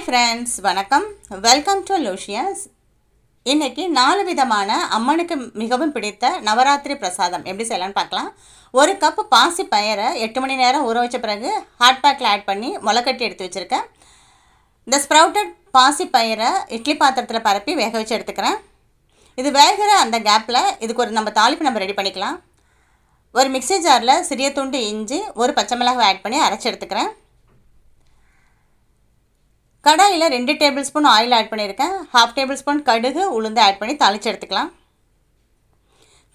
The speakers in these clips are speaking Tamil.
ஹாய் ஃப்ரெண்ட்ஸ் வணக்கம். வெல்கம் டு லூஷியஸ் இன்றைக்கி நாலு விதமான அம்மனுக்கு மிகவும் பிடித்த நவராத்திரி பிரசாதம். எப்படி செய்யலான்னு பார்க்கலாம். ஒரு கப் பாசி பயரை எட்டு மணி நேரம் ஊற வச்ச பிறகு ஹாட் பேக்கில் ஆட் பண்ணி முளைக்கட்டி எடுத்து வச்சுருக்கேன். இந்த ஸ்ப்ரவுட்டட் பாசி பயிரை இட்லி பாத்திரத்தில் பரப்பி வேக வச்சு எடுத்துக்கிறேன். இது வேகிற அந்த கேப்பில் இதுக்கு ஒரு நம்ம தாளிப்பு நம்ம ரெடி பண்ணிக்கலாம். ஒரு மிக்ஸி ஜாரில் சிறிய துண்டு இஞ்சி ஒரு பச்சை மிளகாய் ஆட் பண்ணி அரைச்சி எடுத்துக்கிறேன். கடாயில் ரெண்டு டேபிள் ஸ்பூன் ஆயில் ஆட் பண்ணியிருக்கேன். ஹாஃப் டேபிள் ஸ்பூன் கடுகு உளுந்து ஆட் பண்ணி தாளித்து எடுத்துக்கலாம்.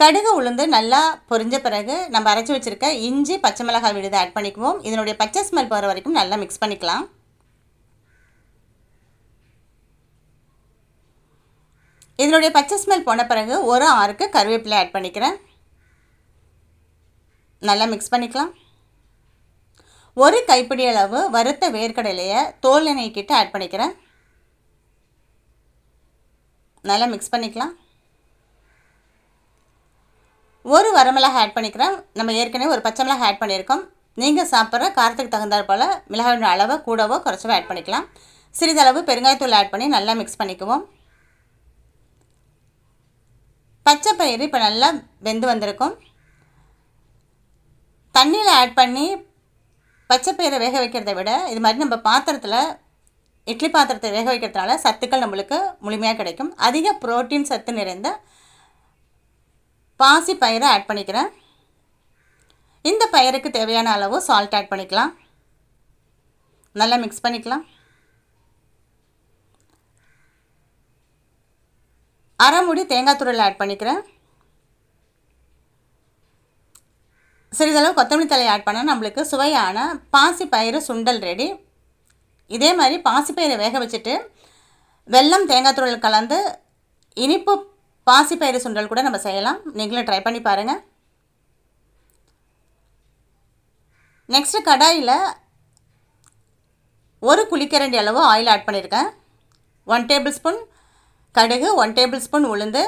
கடுகு உளுந்து நல்லா பொரிஞ்ச பிறகு நம்ம அரைச்சி வச்சுருக்க இஞ்சி பச்சை மிளகாய் விழுது ஆட் பண்ணிக்குவோம். இதனுடைய பச்சை ஸ்மெல் போகிற வரைக்கும் நல்லா மிக்ஸ் பண்ணிக்கலாம். இதனுடைய பச்சை ஸ்மெல் போன பிறகு ஒரு ஆறுக்கு கருவேப்பிலை ஆட் பண்ணிக்கிறேன். நல்லா மிக்ஸ் பண்ணிக்கலாம். ஒரு கைப்பிடி அளவு வறுத்த வேர்க்கடலையை தோல் எண்ணெய்கிட்ட ஆட் பண்ணிக்கிறேன். நல்லா மிக்ஸ் பண்ணிக்கலாம். ஒரு வரமிளகாய் ஆட் பண்ணிக்கிறேன். நம்ம ஏற்கனவே ஒரு பச்சை மிளகாய் ஆட் பண்ணியிருக்கோம். நீங்கள் சாப்பிட்ற காரத்துக்கு தகுந்தாற் போல் மிளகாயோட அளவை கூடவோ குறைச்சவோ ஆட் பண்ணிக்கலாம். சிறிதளவு பெருங்காயத்தூள் ஆட் பண்ணி நல்லா மிக்ஸ் பண்ணிக்குவோம். பச்சை பயிறு இப்போ நல்லா வெந்து வந்திருக்கும். தண்ணியில் ஆட் பண்ணி பச்சை பயிரை வேக வைக்கிறத விட இது மாதிரி நம்ம பாத்திரத்தில் இட்லி பாத்திரத்தை வேக வைக்கிறதுனால சத்துக்கள் நம்மளுக்கு முழுமையாக கிடைக்கும். அதிக புரோட்டீன் சத்து நிறைந்த பாசி பயிரை ஆட் பண்ணிக்கிறேன். இந்த பயிருக்கு தேவையான அளவு சால்ட் ஆட் பண்ணிக்கலாம். நல்லா மிக்ஸ் பண்ணிக்கலாம். அரை முடி தேங்காய் துருள் ஆட் பண்ணிக்கிறேன். சிறிதளவு கொத்தமல்லி தலையை ஆட் பண்ணால் நம்மளுக்கு சுவையான பாசி பயிறு சுண்டல் ரெடி இதே மாதிரி பாசிப்பயிரை வேக வச்சுட்டு வெல்லம் தேங்காய் துருள் கலந்து இனிப்பு பாசிப்பயிறு சுண்டல் கூட நம்ம செய்யலாம். நீங்களும் ட்ரை பண்ணி பாருங்கள் நெக்ஸ்ட்டு கடாயில் ஒரு குளிக்கரண்டி அளவு ஆயில் ஆட் பண்ணியிருக்கேன் ஒன் டேபிள் ஸ்பூன் கடுகு ஒன் டேபிள் ஸ்பூன் உளுந்து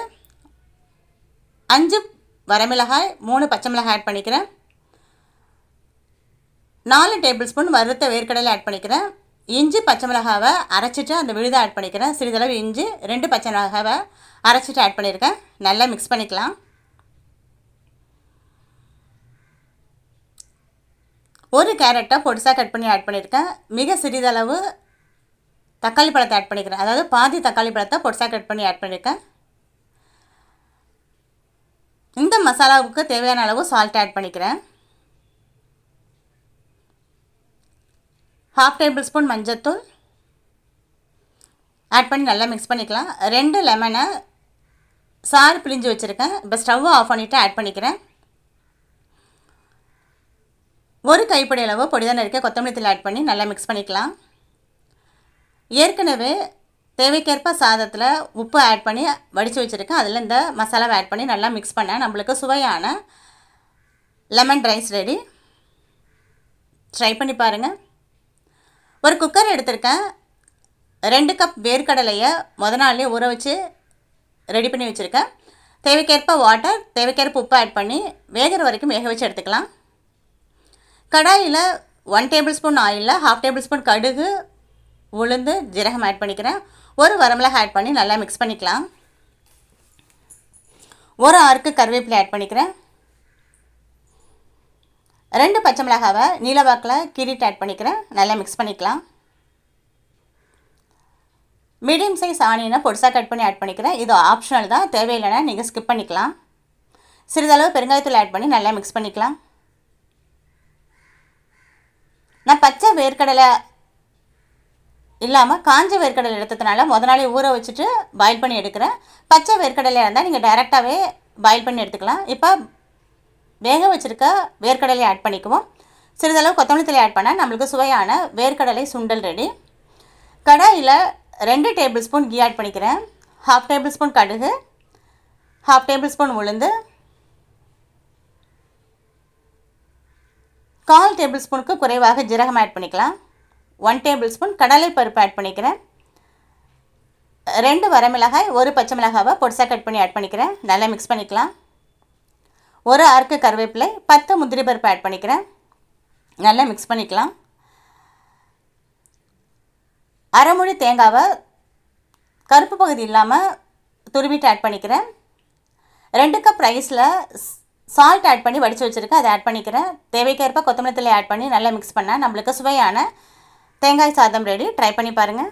அஞ்சு வரமிளகாய் மூணு பச்சை மிளகாய் ஆட் பண்ணிக்கிறேன். நாலு டேபிள் ஸ்பூன் வறுத்த வேர்க்கடலை ஆட் பண்ணிக்கிறேன். இஞ்சி பச்சை மிளகாவை அரைச்சிட்டு அந்த விழுதை ஆட் பண்ணிக்கிறேன். சிறிதளவு இஞ்சி ரெண்டு பச்சை மிளகாவை அரைச்சிட்டு ஆட் பண்ணியிருக்கேன். நல்லா மிக்ஸ் பண்ணிக்கலாம். ஒரு கேரட்டை பொடிசாக கட் பண்ணி ஆட் பண்ணியிருக்கேன். மிக சிறிதளவு தக்காளி பழத்தை ஆட் பண்ணிக்கிறேன். அதாவது பாதி தக்காளி பழத்தை பொடிசாக கட் பண்ணி ஆட் பண்ணியிருக்கேன். இந்த மசாலாவுக்கு தேவையான அளவு சால்ட் ஆட் பண்ணிக்கிறேன். ஹாஃப் டேபிள் ஸ்பூன் மஞ்சத்தூள். ஆட் பண்ணி நல்லா மிக்ஸ் பண்ணிக்கலாம். ரெண்டு லெமனை சாறு பிழிஞ்சு வச்சுருக்கேன். இப்போ ஸ்டவ்வை ஆஃப் பண்ணிவிட்டு ஆட் பண்ணிக்கிறேன். ஒரு கைப்பொடி அளவு பொடிதான இருக்க கொத்தமல்லி தூள் ஆட் பண்ணி நல்லா மிக்ஸ் பண்ணிக்கலாம். ஏற்கனவே தேவைக்கேற்ப சாதத்தில் உப்பு ஆட் பண்ணி வடித்து வச்சுருக்கேன். அதில் இந்த மசாலாவை ஆட் பண்ணி நல்லா மிக்ஸ் பண்ணேன் நம்மளுக்கு சுவையான லெமன் ரைஸ் ரெடி ட்ரை பண்ணி பாருங்கள் ஒரு குக்கர் எடுத்திருக்கேன். ரெண்டு கப் வேர்க்கடலையை முத நாள்லேயே ஊற வச்சு ரெடி பண்ணி வச்சுருக்கேன். தேவைக்கேற்ப வாட்டர் தேவைக்கேற்ப உப்பு ஆட் பண்ணி வேகிற வரைக்கும் வேக வச்சு எடுத்துக்கலாம். கடாயில் ஒன் டேபிள் ஸ்பூன் ஆயிலில் ஹாஃப் டேபிள் ஸ்பூன் கடுகு உளுந்து ஜீரகம் ஆட் பண்ணிக்கிறேன். ஒரு வரமிளகாய் ஆட் பண்ணி நல்லா மிக்ஸ் பண்ணிக்கலாம். ஒரு ஆறுக்கு கருவேப்பிலை ஆட் பண்ணிக்கிறேன். ரெண்டு பச்சை மிளகாவை நீலவாக்கில் கீரிட்டு ஆட் பண்ணிக்கிறேன். நல்லா மிக்ஸ் பண்ணிக்கலாம். மீடியம் சைஸ் ஆனியனை பொடிசாக கட் பண்ணி ஆட் பண்ணிக்கிறேன். இது ஆப்ஷனல் தான். தேவையில்லைன்னா நீங்கள் ஸ்கிப் பண்ணிக்கலாம். சிறிதளவு பெருங்காயத்தூள் ஆட் பண்ணி நல்லா மிக்ஸ் பண்ணிக்கலாம். நான் பச்சை வேர்க்கடலை இல்லாமல் காஞ்ச வேர்க்கடலை எடுத்ததுனால முத நாளே ஊற வச்சுட்டு பாயில் பண்ணி எடுக்கிறேன். பச்சை வேர்க்கடலை இருந்தால் நீங்கள் டைரெக்டாகவே பாயில் பண்ணி எடுத்துக்கலாம். இப்போ வேக வச்சுருக்க வேர்க்கடலை ஆட் பண்ணிக்குவோம். சிறிதளவு கொத்தமல்லி தலை ஆட் பண்ணால் நம்மளுக்கு சுவையான வேர்க்கடலை சுண்டல் ரெடி கடாயில் ரெண்டு டேபிள் ஸ்பூன் கீ ஆட் பண்ணிக்கிறேன். ஹாஃப் டேபிள் ஸ்பூன் கடுகு ஹாஃப் டேபிள் ஸ்பூன் உளுந்து கால் டேபிள் ஸ்பூனுக்கு குறைவாக ஜீரகம் ஆட் பண்ணிக்கலாம். ஒன் டேபிள் ஸ்பூன் கடலை பருப்பு ஆட் பண்ணிக்கிறேன். ரெண்டு வரமிளகாய் ஒரு பச்சை மிளகாவை பொடிசாக கட் பண்ணி ஆட் பண்ணிக்கிறேன். நல்லா மிக்ஸ் பண்ணிக்கலாம். ஒரு அறுக்கு கருவேப்பிலை பத்து முந்திரி பருப்பு ஆட் பண்ணிக்கிறேன். நல்லா மிக்ஸ் பண்ணிக்கலாம். அரைமொழி தேங்காவை கருப்பு பகுதி இல்லாமல் துருவிட்டு ஆட் பண்ணிக்கிறேன். ரெண்டு கப் ரைஸில் சால்ட் ஆட் பண்ணி வடித்து வச்சுருக்கேன். அதை ஆட் பண்ணிக்கிறேன். தேவைக்கேற்ப கொத்தமல்லி தழை ஆட் பண்ணி நல்லா மிக்ஸ் பண்ணால் நம்மளுக்கு சுவையான தேங்காய் சாதம் ரெடி ட்ரை பண்ணி பாருங்கள்